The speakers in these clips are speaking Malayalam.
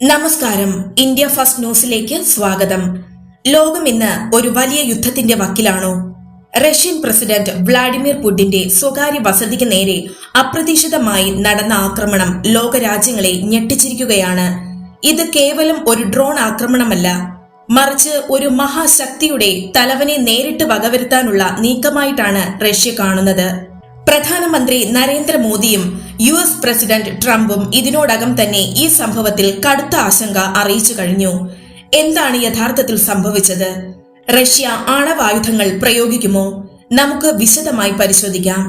നമസ്കാരം. ഇന്ത്യ ഫസ്റ്റ് ന്യൂസിലേക്ക് സ്വാഗതം. ലോകം ഇന്ന് ഒരു വലിയ യുദ്ധത്തിന്റെ വക്കിലാണോ? റഷ്യൻ പ്രസിഡന്റ് വ്ളാഡിമിർ പുടിന്റെ സ്വകാര്യ വസതിക്ക് നേരെ അപ്രതീക്ഷിതമായി നടന്ന ആക്രമണം ലോകരാജ്യങ്ങളെ ഞെട്ടിച്ചിരിക്കുകയാണ്. ഇത് കേവലം ഒരു ഡ്രോൺ ആക്രമണമല്ല. മറിച്ച് ഒരു മഹാശക്തിയുടെ തലവനെ നേരിട്ട് വകവരുത്താനുള്ള നീക്കമായിട്ടാണ് റഷ്യ കാണുന്നത്. പ്രധാനമന്ത്രി നരേന്ദ്രമോദിയും യു എസ് പ്രസിഡന്റ് ട്രംപും ഇതിനോടകം തന്നെ ഈ സംഭവത്തിൽ കടുത്ത ആശങ്ക അറിയിച്ചു കഴിഞ്ഞു. എന്താണ് യഥാർത്ഥത്തിൽ സംഭവിച്ചത്? റഷ്യ ആണവായുധങ്ങൾ പ്രയോഗിക്കുമോ? നമുക്ക് വിശദമായി പരിശോധിക്കാം.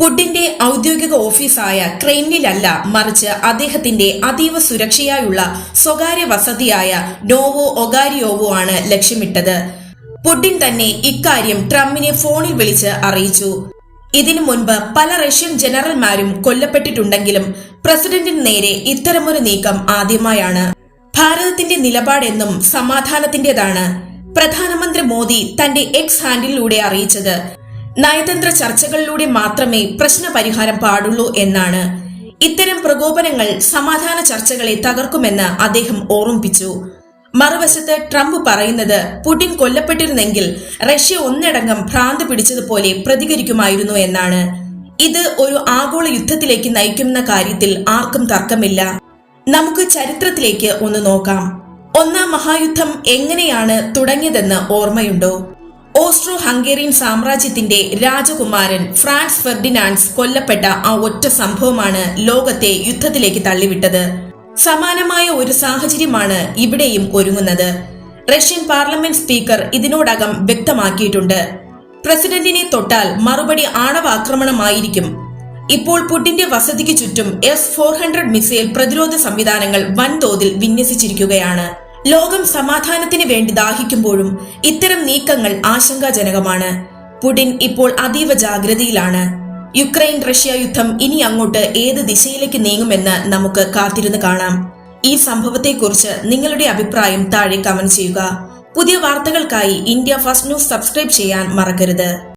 പുടിന്റെ ഔദ്യോഗിക ഓഫീസായ ക്രെയിനിലല്ല മറിച്ച് അദ്ദേഹത്തിന്റെ അതീവ സുരക്ഷയായുള്ള സ്വകാര്യ വസതിയായ നോവോ ഒഗാരിയോവോ ആണ് ലക്ഷ്യമിട്ടത്. പുടിൻ തന്നെ ഇക്കാര്യം ട്രംപിനെ ഫോണിൽ വിളിച്ച് അറിയിച്ചു. ഇതിനു മുൻപ് പല റഷ്യൻ ജനറൽമാരും കൊല്ലപ്പെട്ടിട്ടുണ്ടെങ്കിലും പ്രസിഡന്റിന് നേരെ ഇത്തരമൊരു നീക്കം ആദ്യമായാണ്. ഭാരതത്തിന്റെ നിലപാടെന്നും സമാധാനത്തിന്റേതാണ് പ്രധാനമന്ത്രി മോദി തന്റെ എക്സ് ഹാൻഡിലൂടെ അറിയിച്ചത്. നയതന്ത്ര ചർച്ചകളിലൂടെ മാത്രമേ പ്രശ്നപരിഹാരം പാടുള്ളൂ എന്നാണ്. ഇത്തരം പ്രകോപനങ്ങൾ സമാധാന ചർച്ചകളെ തകർക്കുമെന്ന് അദ്ദേഹം ഓർമ്മിപ്പിച്ചു. മറുവശത്ത് ട്രംപ് പറയുന്നത് പുടിൻ കൊല്ലപ്പെട്ടിരുന്നെങ്കിൽ റഷ്യ ഒന്നടങ്കം ഭ്രാന്ത് പിടിച്ചതുപോലെ പ്രതികരിക്കുമായിരുന്നു എന്നാണ്. ഇത് ഒരു ആഗോള യുദ്ധത്തിലേക്ക് നയിക്കുന്ന കാര്യത്തിൽ ആർക്കും തർക്കമില്ല. നമുക്ക് ചരിത്രത്തിലേക്ക് ഒന്ന് നോക്കാം. ഒന്നാം മഹായുദ്ധം എങ്ങനെയാണ് തുടങ്ങിയതെന്ന് ഓർമ്മയുണ്ടോ? ഓസ്ട്രോ ഹംഗേറിയൻ സാമ്രാജ്യത്തിന്റെ രാജകുമാരൻ ഫ്രാൻസ് ഫെർഡിനാൻസ് കൊല്ലപ്പെട്ട ആ ഒറ്റ സംഭവമാണ് ലോകത്തെ യുദ്ധത്തിലേക്ക് തള്ളിവിട്ടത്. സമാനമായ ഒരു സാഹചര്യമാണ് ഇവിടെയും ഒരുങ്ങുന്നത്. റഷ്യൻ പാർലമെന്റ് സ്പീക്കർ ഇതിനോടകം വ്യക്തമാക്കിയിട്ടുണ്ട്. പ്രസിഡന്റിനെ തൊട്ടാൽ മറുപടി ആണവാക്രമണമായിരിക്കും. ഇപ്പോൾ പുടിന്റെ വസതിക്ക് ചുറ്റും എസ് ഫോർ ഹൺഡ്രഡ് മിസൈൽ പ്രതിരോധ സംവിധാനങ്ങൾ വൻതോതിൽ വിന്യസിച്ചിരിക്കുകയാണ്. ലോകം സമാധാനത്തിന് വേണ്ടി ദാഹിക്കുമ്പോഴും ഇത്തരം നീക്കങ്ങൾ ആശങ്കാജനകമാണ്. പുടിൻ ഇപ്പോൾ അതീവ ജാഗ്രതയിലാണ്. യുക്രൈൻ റഷ്യ യുദ്ധം ഇനി അങ്ങോട്ട് ഏത് ദിശയിലേക്ക് നീങ്ങുമെന്ന് നമുക്ക് കാത്തിരുന്ന് കാണാം. ഈ സംഭവത്തെക്കുറിച്ച് നിങ്ങളുടെ അഭിപ്രായം താഴെ കമന്റ് ചെയ്യുക. പുതിയ വാർത്തകൾക്കായി ഇന്ത്യ ഫസ്റ്റ് ന്യൂസ് സബ്സ്ക്രൈബ് ചെയ്യാൻ മറക്കരുത്.